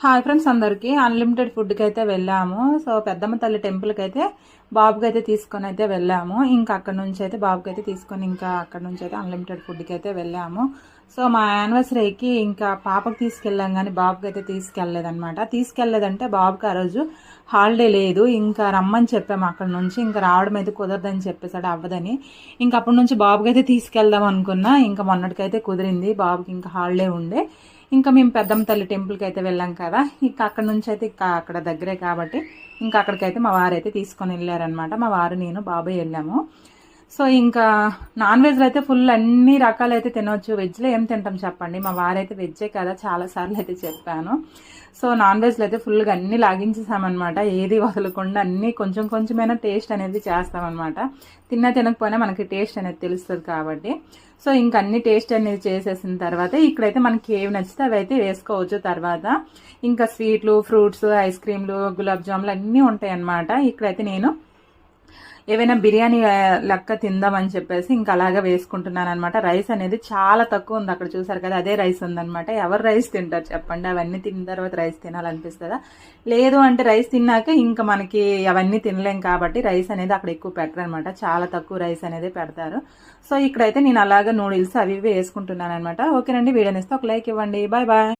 Hi friends అందరికీ. Unlimited ఫుడ్కి అయితే వెళ్ళాము. సో పెద్దమ్మ తల్లి టెంపుల్కి అయితే బాబుకి అయితే తీసుకొని అయితే వెళ్ళాము. ఇంకా అక్కడ నుంచి అయితే బాబుకి అయితే తీసుకొని ఇంకా అక్కడ నుంచి అయితే అన్లిమిటెడ్ ఫుడ్కి అయితే వెళ్ళాము. సో మా యానివర్సరీకి ఇంకా పాపకి తీసుకెళ్ళాం కానీ బాబుకి అయితే తీసుకెళ్ళలేదనమాట తీసుకెళ్ళలేదంటే బాబుకి ఆ రోజు హాలిడే లేదు. ఇంకా రమ్మని చెప్పాము అక్కడ నుంచి. ఇంకా రావడం అయితే కుదరదని చెప్పేసాడు అవ్వదని. ఇంకా అప్పటి నుంచి బాబుకి అయితే తీసుకెళ్దాం అనుకున్నా. ఇంకా మొన్నటికైతే కుదిరింది. బాబుకి ఇంకా హాలిడే ఉండే. ఇంకా మేము పెద్దమ్మ తల్లి టెంపుల్కి అయితే వెళ్ళాం కదా. ఇంకా అక్కడ నుంచి అయితే ఇంకా అక్కడ దగ్గరే కాబట్టి ఇంకా అక్కడికైతే మా వారు అయితే తీసుకొని వెళ్ళారనమాట మా వారు నేను బాబాయ్ వెళ్ళాము. సో ఇంకా నాన్ వెజ్లో అయితే ఫుల్ అన్ని రకాలు అయితే తినవచ్చు వెజ్లో ఏం తింటాం చెప్పండి? మా వారైతే వెజ్జే కదా చాలా సార్లు అయితే చెప్పాను. సో నాన్ వెజ్లో అయితే ఫుల్గా అన్నీ లాగించేసామన్నమాట. ఏది వదలకుండా అన్నీ కొంచెం కొంచెమైనా టేస్ట్ అనేది చేస్తామన్నమాట. తిన్నా తినకపోయినా మనకి టేస్ట్ అనేది తెలుస్తుంది కాబట్టి. సో ఇంకా అన్ని టేస్ట్ అనేది చేసేసిన తర్వాత ఇక్కడైతే మనకి ఏవి నచ్చితే అవి అయితే వేసుకోవచ్చు తర్వాత. ఇంకా స్వీట్లు ఫ్రూట్స్ ఐస్ క్రీమ్లు గులాబ్ జాములు అన్నీ ఉంటాయి అన్నమాట ఇక్కడైతే నేను ఏవైనా బిర్యానీ లెక్క తిందామని చెప్పేసి ఇంకా అలాగే వేసుకుంటున్నాను అనమాట రైస్ అనేది చాలా తక్కువ ఉంది అక్కడ చూసారు కదా అదే రైస్ ఉందనమాట ఎవరు రైస్ తింటారు చెప్పండి. అవన్నీ తిన్న తర్వాత రైస్ తినాలనిపిస్తుందా? లేదు అంటే రైస్ తిన్నాక ఇంకా మనకి అవన్నీ తినలేం కాబట్టి రైస్ అనేది అక్కడ ఎక్కువ పెట్టరు అనమాట చాలా తక్కువ రైస్ అనేది పెడతారు. సో ఇక్కడైతే నేను అలాగే నూడిల్స్ అవి ఇవి వేసుకుంటున్నాను అనమాట ఓకేనండి వీడియోని ఇస్తే ఒక లైక్ ఇవ్వండి. Bye bye.